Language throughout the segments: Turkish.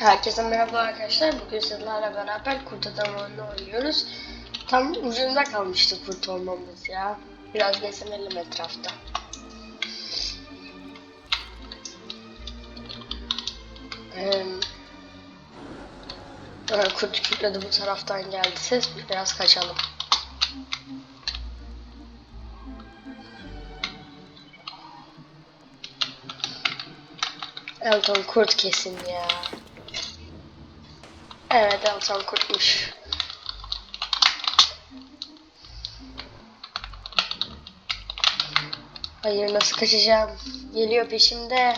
Herkese merhaba arkadaşlar. Bugün sizlerle beraber kurt adam oyunu oynuyoruz. Tam ucunda kalmıştı kurt olmamız ya. Biraz gezinelim etrafta. Ee, kurt kütledi bu taraftan geldi ses. Biraz kaçalım. Elton kurt kesin ya. Evet Elton kurtmuş. Hayır nasıl kaçacağım? Geliyor peşimde.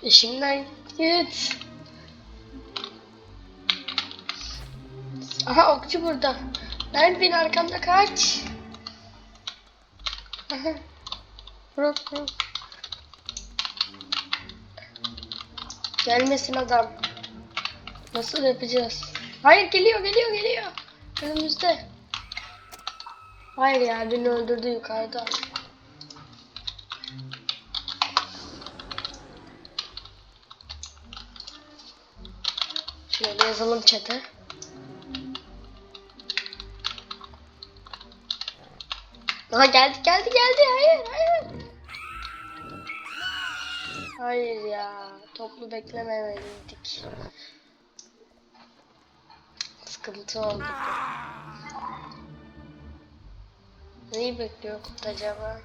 Peşimden git. Aha okçu burada. Nerede arkamda kaç. Bırak bırak. Gelmesin adam. Nasıl yapacağız? Hayır geliyor geliyor geliyor. Önümüzde. Hayır ya beni öldürdü yukarıda. Şöyle yazalım çete. Aha geldi geldi geldi hayır hayır. Hayır ya toplu beklememeliydik. Sıkıntı oldu. Neyi bekliyor kurt acaba?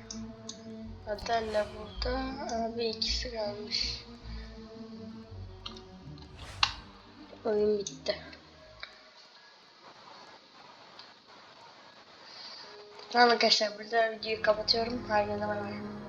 Adella burada. Abi ikisi kalmış. Oyun bitti. Tamam arkadaşlar burada videoyu kapatıyorum. Herkese bay.